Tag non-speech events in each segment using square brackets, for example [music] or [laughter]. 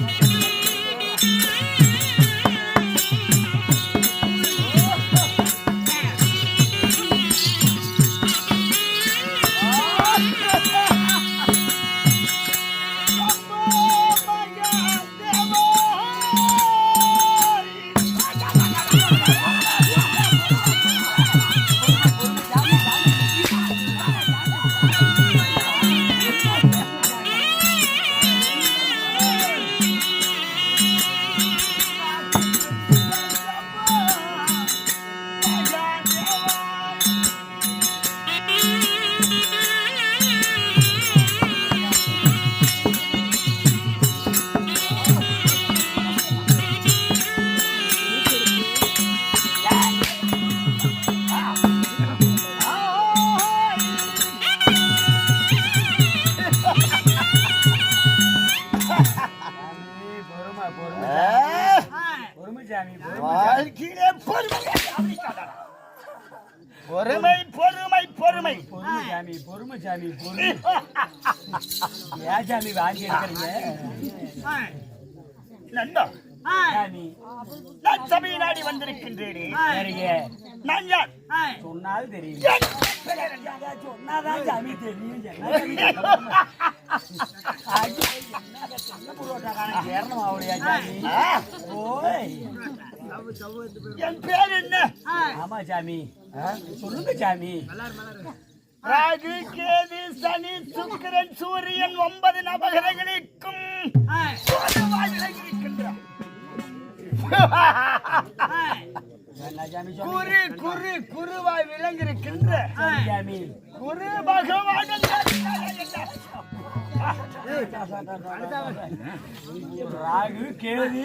me, me, me. பொறுமை. பொறுமை பொறுமை பொறுமை. பொறுமை சாமி பொறுமை சாமி பொறுமை. ஏன் சாமி வாங்கி இருக்கிறீங்க நண்டா நான் சபையை நாடி வந்திருக்கின்றேன் நான் யார்? சொன்னால் தெரியும். சொன்னாதான் சாமி தெரியும். [laughs] என் பேர் என்ன? ஆமா சாமி. சொல்லுங்க சாமி. ராகு கேது சனி சுக்கிரன் சூரியன் ஒன்பது நபகரங்களுக்கும் பொதுவாய் குரு குரு குருவாய் குரு பகவான் ராகு கேது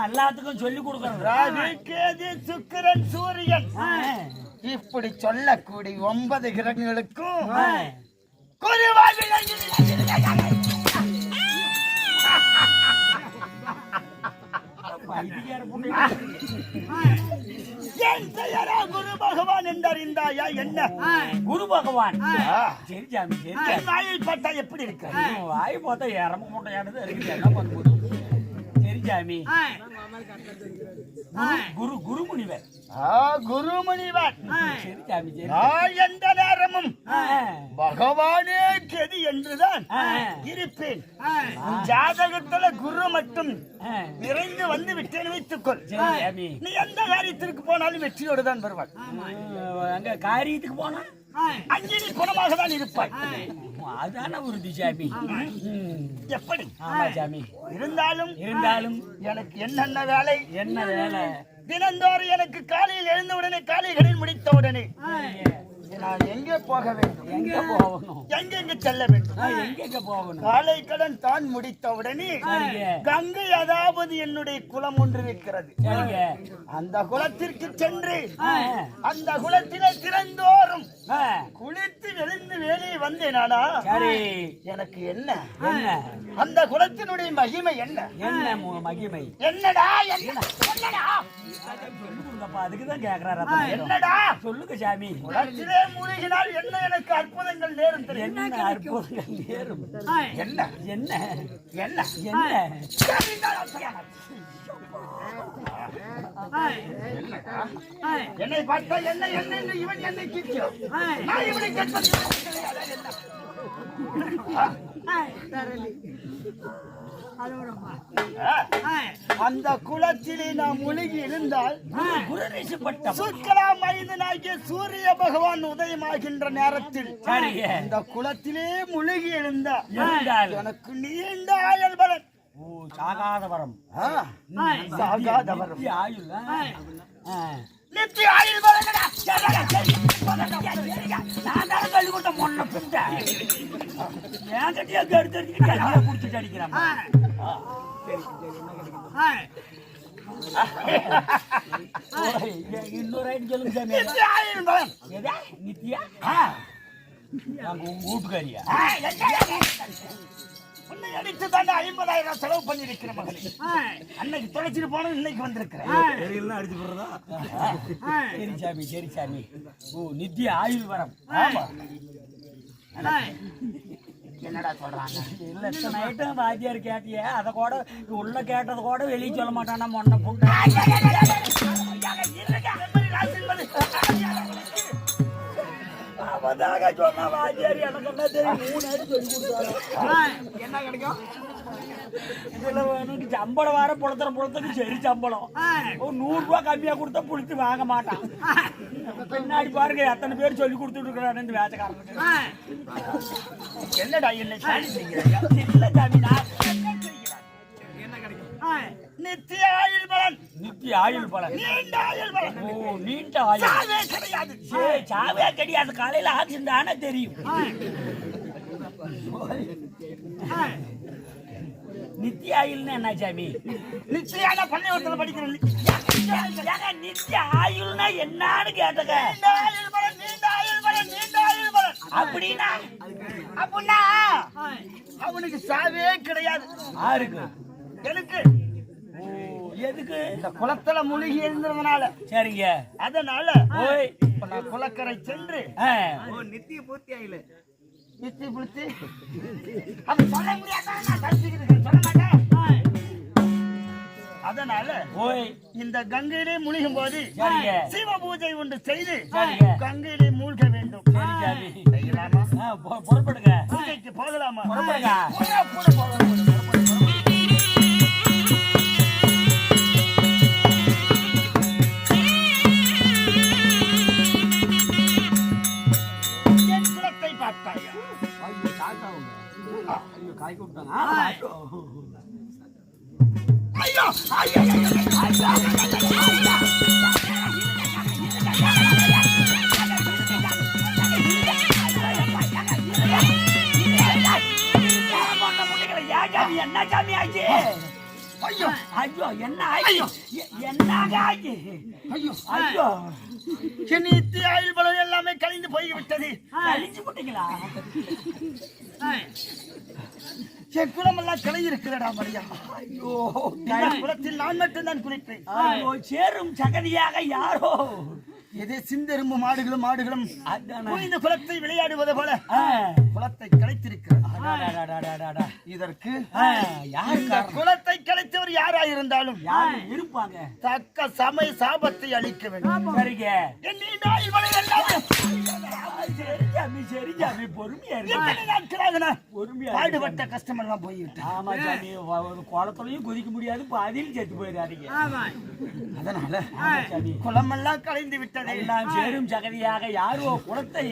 எல்லாத்துக்கும் சொல்லி கொடுக்கணும். ராகு கேது சுக்கிரன் சூரியன் இப்படி சொல்லக்கூடிய ஒன்பது கிரகங்களுக்கும் குருவாய் விளங்கியிருக்கின்ற குரு பகவான். என்றறிந்தாயா என்ன குரு பகவான். சரி சாமி. சரி எப்படி இருக்கு? வாய் பார்த்தா இறம மூட்டையானது இருக்குது என்ன பண்ணுறது சரி சாமி குரு- குரு குரு முனிவர் சரி சாமி நான் எந்த நேரமும் பகவானே கெதி என்றுதான் இருப்பேன். ஜாதகத்துல குரு மட்டும். நிறைந்து வந்து விட்டேன் வைத்துக்கொள். நீ எந்த காரியத்திற்கு போனாலும் வெற்றியோடு தான் வருவாய். ஆ, அங்க காரியத்துக்கு போனா? அங்கே நீ குணமாக தான் இருப்பாய் அதான உறுதி சாமி. எப்படி? ஆமா சாமி இருந்தாலும் இருந்தாலும் எனக்கு என்னென்ன வேலை? என்ன வேலை? தினந்தோறும் எனக்கு காலையில் எழுந்த உடனே காலைகளில் முடித்த உடனே நான் எங்கே போக வேண்டும்? எங்க போகணும்? எங்கெங்கு செல்ல வேண்டும்? எங்கெங்க போகணும்? காலை கடன் தான் முடித்த உடனே சரிங்க. கங்கை அதாவது என்னுடைய குலம் ஒன்று இருக்கிறது. அந்த குலத்திற்கு சென்று அந்த குலத்திலே திறந்தோறும் குளித்து எழுந்து வெளியே வந்தேனானா சரி. எனக்கு என்ன? என்ன? அந்த குலத்தினுடைய மகிமை என்ன? என்ன மகிமை? என்னடா என்ன? என்னடா? சொல்லி கொடுங்கப்பா அதுக்கு தான் கேக்குறாரு. என்னடா? சொல்லுங்க சாமி. குலத்திலே மூழ்கினால் என்ன எனக்கு அற்புதங்கள் நேரும் தெரியும்? என்ன அற்புதங்கள் நேரும்? என்ன? என்ன? என்ன? என்ன? என்னை பார்த்தா என்ன என்ன என்று இவன் என்னை நான் இவனை கேட்பது அந்த குளத்திலே நாம் முழுகி இருந்தால் சுக்கலா மனிதனாகிய சூரிய பகவான் உதயமாகின்ற நேரத்தில் அந்த குளத்திலே முழுகி இருந்தால் எனக்கு நீண்ட ஆயுள் பலன். ஓ சாகாத வரம். ஆ, சாகாத வரம். நித்திய ஆயுள். நித்திய ஆயுள் பலனடா. நான் தானே கல்வி கொடுத்த மொன்ன பிந்த என் கட்டியா புடிச்சிட்டு அடிக்கிறான் இன்னொரு ஐடி சொல்லுங்க சாமி எதா நித்யா நாங்க உங்க வீட்டுக்காரியா உன்னை அடித்து தாண்டா ஐம்பதாயிரம் செலவு பண்ணிருக்கிற மகளே அன்னைக்கு தொலைச்சிட்டு போனோம் இன்னைக்கு வந்திருக்கிறேன் சரி சாமி சரி சாமி ஓ நித்திய ஆயுள் வரம் ஆமா என்னடா சொல்றாங்க இல்ல இத்தனை ஐட்டம் வாத்தியார் கேட்டியே அதை கூட உள்ள கேட்டது கூட வெளியே சொல்ல மாட்டானா மொன்ன புண்டை அவதாக சொன்ன வாத்தியார் எனக்கு என்ன தெரியும் மூணு அடி சொல்லி கொடுத்தாரு என்ன கிடைக்கும் சம்பளம் வர புலத்துற புலத்துக்கு சரி சம்பளம் ஒரு நூறு ரூபாய் கம்மியா கொடுத்தா புளித்து வாங்க மாட்டான் பின்னாடி பாருங்க எத்தனை பேர் சொல்லி கொடுத்துட்டு இருக்கிறாரு இந்த வேலைக்காரனுக்கு என்னடா என்னை செய்கிறாய்? இல்ல சாமி நான்? நித்திய ஆயுள் பலன் நீண்ட ஆயுள் பலன் ஓ நீண்ட ஆயுள். சாவே கிடையாது. சரி சாவே கிடையாது. காலையில ஆக்சிடென்ட் ஆனா தெரியும். நித்திய ஆயுள்னா என்ன சாமி? நிச்சயான பள்ளிக்கூடத்தில் படிக்கிறேன் ஏங்க, நித்திய ஆயுள்னா என்னன்னு கேட்டங்க நீண்ட ஆயுள் பலன் நீண்ட ஆயுள் பலன் அப்படின்னா? அப்படின்னா அவனுக்கு சாவே கிடையாது. யாருக்கு? எனக்கு. எதுக்கு? இந்த குளத்துல முழுகி இருந்ததுனால சரிங்க. அதனால ஓய். அப்ப நான் குளக்கரை சென்று நித்திய பூர்த்தி ஆயில. நித்தி புளித்து அப்ப சொல்ல முடியாதா? அதனால ஓய். இந்த கங்கையிலே முழுகும் போது சரிங்க. சிவ பூஜை ஒன்று செய்து. கங்கையிலே மூழ்க வேண்டும். புறப்படுங்க. பூஜைக்கு போகலாமா? புறப்படுங்க. என்ன சாமி ஆச்சு ஐயோ. ஐயோ என்ன எ- என்னங்க ஆச்சு? ஐயோ. ஐயோ. இத்தி ஆயுள் பலம் எல்லாமே கழிந்து போய்விட்டது. அழிச்சு போட்டீங்களா? என் குலமெல்லாம் கலை இருக்கிறடா மரியா. ஐயோ. குலத்தில் நான் மட்டும்தான் குளிப்பேன். ஐயோ சேரும் சகதியாக யாரோ. எதே சிந்தெரும்பு மாடுகளும் மாடுகளும். இந்த குலத்தை விளையாடுவது போல. ஆ. குலத்தை கலைத்திருக்கிறது அடாடாடாடாடாடா. இதற்கு? குலத்தை கலைத்தவர் யாரு? இருப்பாங்க. தக்க சமய சாபத்தை அளிக்க வேண்டும். சரிங்க. எல்லாமே பாடுபட்ட ஆமா சாமி வ- ஒரு குளத்துலயும் குதிக்க முடியாது பாதியில் செத்து போயிடாதீங்க அதனால குலமெல்லாம் கலைந்து விட்டது எல்லாம் சேரும் சகதியாக யாரோ குளத்தை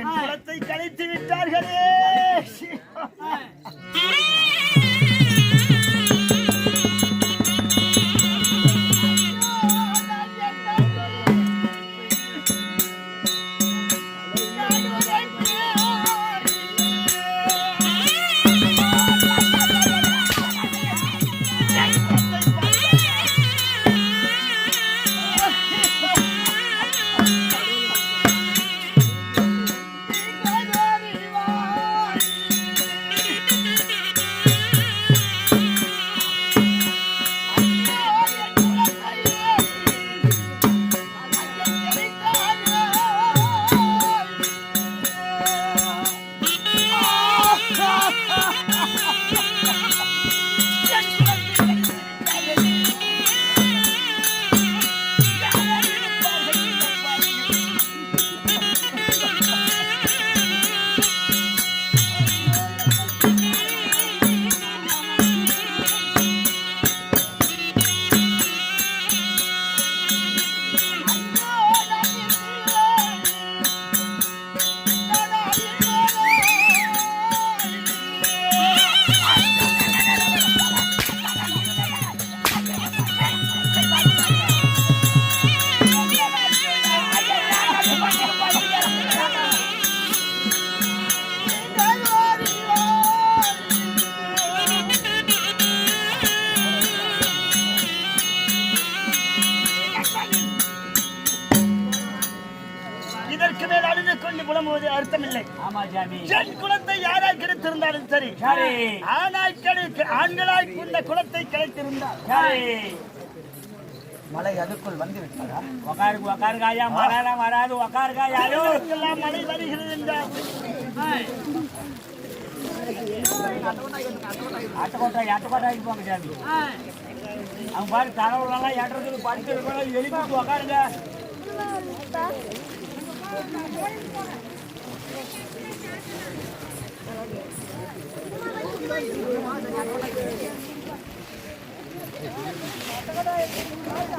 என் குலத்தை கலைத்து விட்டார்களே. இதற்கு மேல் அழுது கொண்டு புலம்புவது அர்த்தமில்லை. என் குலத்தை யாராய் கிடைத்திருந்தாலும் சரி. சரி. ஆனாய் கிடை ஆண்களாய் இந்த குலத்தை கிடைத்திருந்தால். சரி. மலை அதுக்குள் வந்து விட்டதா உக்காருங்க உக்காருங்க ஐயா. மரம் வராது உக்காருங்க மழை வருகிறது என்றால் அட்டக்கோட்டை அட்டக்கோட்டை போங்க சாமி அவங்க பாரு கடவுளெல்லாம் ஏற்றதுக்கு படித்து இருக்கணும் எழுதி உக்காருங்க